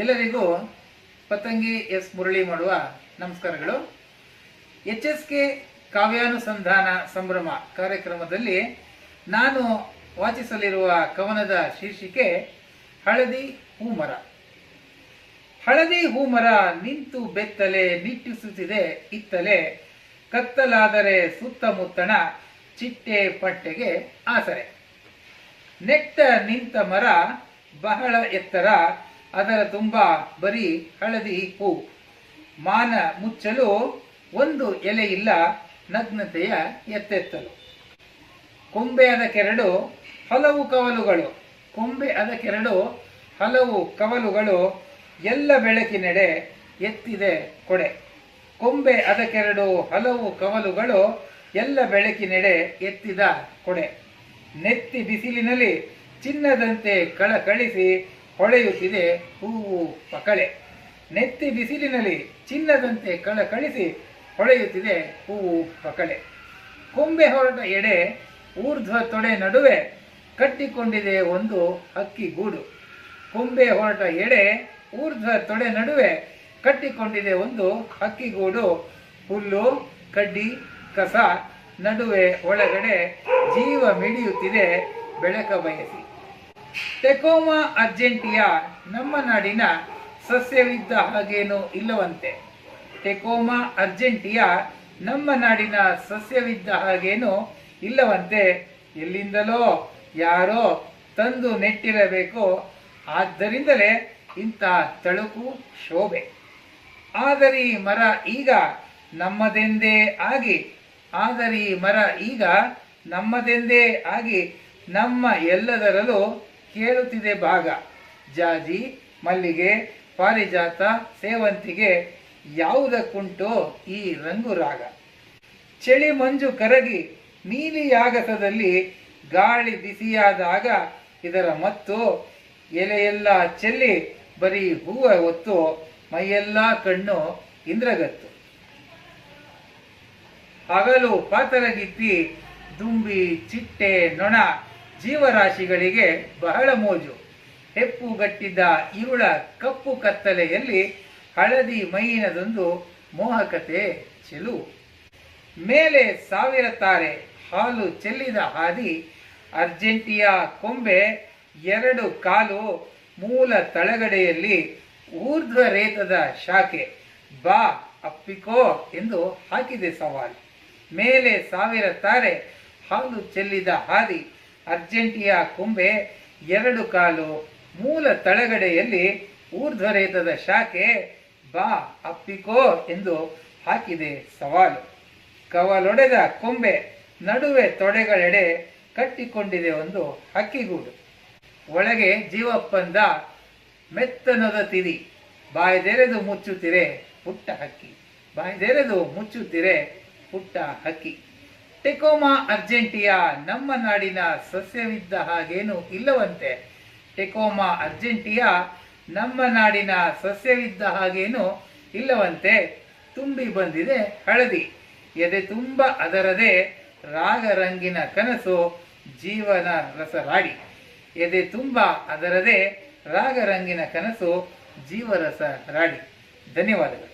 ಎಲ್ಲರಿಗೂ ಪತಂಗಿ ಎಸ್ ಮುರಳಿ ಮಾಡುವ ನಮಸ್ಕಾರಗಳು. ಎಚ್ ಎಸ್ ಕೆ ಕಾವ್ಯಾನುಸಂಧಾನ ಸಂಭ್ರಮ ಕಾರ್ಯಕ್ರಮದಲ್ಲಿ ನಾನು ವಾಚಿಸಲಿರುವ ಕವನದ ಶೀರ್ಷಿಕೆ ಹಳದಿ ಹೂಮರ. ಹಳದಿ ಹೂಮರ ನಿಂತು ಬೆತ್ತಲೆ ನಿಟ್ಟಿಸುತ್ತಿದೆ ಇತ್ತಲೆ ಕತ್ತಲಾದರೆ ಸುತ್ತಮುತ್ತಣ ಚಿಟ್ಟೆ ಪಟ್ಟೆಗೆ ಆಸರೆ. ನೆಟ್ಟ ನಿಂತ ಮರ ಬಹಳ ಎತ್ತರ ಅದರ ತುಂಬ ಬರೀ ಹಳದಿ ಹೂ. ಮಾನ ಮುಚ್ಚಲು ಒಂದು ಎಲೆ ಇಲ್ಲ, ನಗ್ನತೆಯ ಎತ್ತೆತ್ತಲು. ಕೊಂಬೆ ಅದಕ್ಕೆರಡು ಹಲವು ಕವಲುಗಳು. ಕೊಂಬೆ ಅದಕ್ಕೆರಡು ಹಲವು ಕವಲುಗಳು. ಎಲ್ಲ ಬೆಳಕಿನೆಡೆ ಎತ್ತಿದೆ ಕೊಡೆ. ಕೊಂಬೆ ಅದಕ್ಕೆರಡು ಹಲವು ಕವಲುಗಳು. ಎಲ್ಲ ಬೆಳಕಿನೆಡೆ ಎತ್ತಿದ ಕೊಡೆ. ನೆತ್ತಿ ಬಿಸಿಲಿನಲ್ಲಿ ಚಿನ್ನದಂತೆ ಕಳಕಳಿಸಿ ಹೊಳೆಯುತ್ತಿದೆ ಹೂವು ಪಕಳೆ ನೆತ್ತಿ ಬಿಸಿಲಿನಲ್ಲಿ ಚಿನ್ನದಂತೆ ಕಳಕಳಿಸಿ ಹೊಳೆಯುತ್ತಿದೆ ಹೂವು ಪಕಳೆ ಕೊಂಬೆ ಹೊರಟ ಎಡೆ, ಊರ್ಧ್ವ ತೊಡೆ ನಡುವೆ ಕಟ್ಟಿಕೊಂಡಿದೆ ಒಂದು ಹಕ್ಕಿ ಗೂಡು. ಕೊಂಬೆ ಹೊರಟ ಎಡೆ, ಊರ್ಧ್ವ ತೊಡೆ ನಡುವೆ ಕಟ್ಟಿಕೊಂಡಿದೆ ಒಂದು ಹಕ್ಕಿಗೂಡು ಹುಲ್ಲು, ಕಡ್ಡಿ, ಕಸ, ನಡುವೆ ಒಳಗಡೆ ಜೀವ ಮಿಡಿಯುತ್ತಿದೆ ಬೆಳಕ ಬಯಸಿ. ಟೆಕೋಮಾ ಅರ್ಜೆಂಟಿಯಾ ನಮ್ಮ ನಾಡಿನ ಸಸ್ಯವಿದ್ದ ಹಾಗೇನು ಇಲ್ಲವಂತೆ. ಟೆಕೋಮಾ ಅರ್ಜೆಂಟಿಯಾ ನಮ್ಮ ನಾಡಿನ ಸಸ್ಯವಿದ್ದ ಹಾಗೇನು ಇಲ್ಲವಂತೆ. ಎಲ್ಲಿಂದಲೋ ಯಾರೋ ತಂದು ನೆಟ್ಟಿರಬೇಕು. ಆದ್ದರಿಂದಲೇ ಇಂಥ ತಳುಕು ಶೋಭೆ. ಆದರಿ ಮರ ಈಗ ನಮ್ಮದೆಂದೇ ಆಗಿ, ಆದರಿ ಮರ ಈಗ ನಮ್ಮದೆಂದೇ ಆಗಿ ನಮ್ಮ ಎಲ್ಲದರಲ್ಲೂ ಕೇಳುತ್ತಿದೆ ಭಾಗ. ಜಾಜಿ, ಮಲ್ಲಿಗೆ, ಪಾರಿಜಾತ ಸೇವಂತಿಗೆ ಯಾವುದಕ್ಕುಂಟು ಈ ರಂಗು ರಾಗ ಚಳಿ ಮಂಜು ಕರಗಿ ನೀಲಿಯಾಗಸದಲ್ಲಿ ಗಾಳಿ ಬಿಸಿಯಾದಾಗ ಇದರ ಮತ್ತು ಎಲೆಯೆಲ್ಲ ಚೆಲ್ಲಿ ಬರೀ ಹೂವ ಹೊತ್ತು ಮೈಯೆಲ್ಲ ಕಣ್ಣು ಇಂದ್ರಗತ್ತು. ಹಗಲು ಪಾತರಗಿತ್ತಿ ದುಂಬಿ ಚಿಟ್ಟೆ ನೊಣ ಜೀವರಾಶಿಗಳಿಗೆ ಬಹಳ ಮೋಜು. ಹೆಪ್ಪುಗಟ್ಟಿದ್ದ ಇರುಳ ಕಪ್ಪು ಕತ್ತಲೆಯಲ್ಲಿ ಹಳದಿ ಮೈಯಿನದೊಂದು ಮೋಹಕತೆ ಚೆಲು. ಮೇಲೆ ಸಾವಿರ ತಾರೆ, ಹಾಲು ಚೆಲ್ಲಿದ ಹಾದಿ, ಅರ್ಜೆಂಟಿಯಾ ಕೊಂಬೆ ಎರಡು ಕಾಲು ಮೂಲ ತಳಗಡೆಯಲ್ಲಿ ಊರ್ಧ್ವ ರೇತದ ಶಾಖೆ. ಬಾ, ಅಪ್ಪಿಕೋ ಎಂದು ಹಾಕಿದೆ ಸವಾಲು. ಮೇಲೆ ಸಾವಿರ ತಾರೆ, ಹಾಲು ಚೆಲ್ಲಿದ ಹಾದಿ ಅರ್ಜೆಂಟಿಯಾ ಕೊಂಬೆ ಎರಡು ಕಾಲು ಮೂಲ ತಳಗಡೆಯಲ್ಲಿ ಊರ್ಧ್ವರೇತದ ಶಾಖೆ ಬಾ ಅಪ್ಪಿಕೋ ಎಂದು ಹಾಕಿದೆ ಸವಾಲು. ಕವಲೊಡೆದ ಕೊಂಬೆ ನಡುವೆ ತೊಡೆಗಳೆಡೆ ಕಟ್ಟಿಕೊಂಡಿದೆ ಒಂದು ಹಕ್ಕಿಗೂಡು. ಒಳಗೆ ಜೀವಪ್ಪಂದ ಮೆತ್ತನದ ತಿರಿ, ಬಾಯ್ದೆರೆದು ಮುಚ್ಚುತ್ತಿರೆ ಪುಟ್ಟ ಹಕ್ಕಿ, ಬಾಯ್ದೆರೆದು ಮುಚ್ಚುತ್ತಿರೆ ಪುಟ್ಟ ಹಕ್ಕಿ. ಟೆಕೋಮಾ ಅರ್ಜೆಂಟಿಯಾ ನಮ್ಮ ನಾಡಿನ ಸಸ್ಯವಿದ್ದ ಹಾಗೇನು ಇಲ್ಲವಂತೆ. ಟೆಕೋಮಾ ಅರ್ಜೆಂಟಿಯಾ ನಮ್ಮ ನಾಡಿನ ಸಸ್ಯವಿದ್ದ ಹಾಗೇನು ಇಲ್ಲವಂತೆ. ತುಂಬಿ ಬಂದಿದೆ ಹಳದಿ. ಎದೆ ತುಂಬ ಅದರದೇ ರಾಗರಂಗಿನ ಕನಸು ಜೀವನ ರಸರಾಡಿ. ಎದೆ ತುಂಬ ಅದರದೇ ರಾಗರಂಗಿನ ಕನಸು ಜೀವರಸ ರಾಡಿ ಧನ್ಯವಾದಗಳು.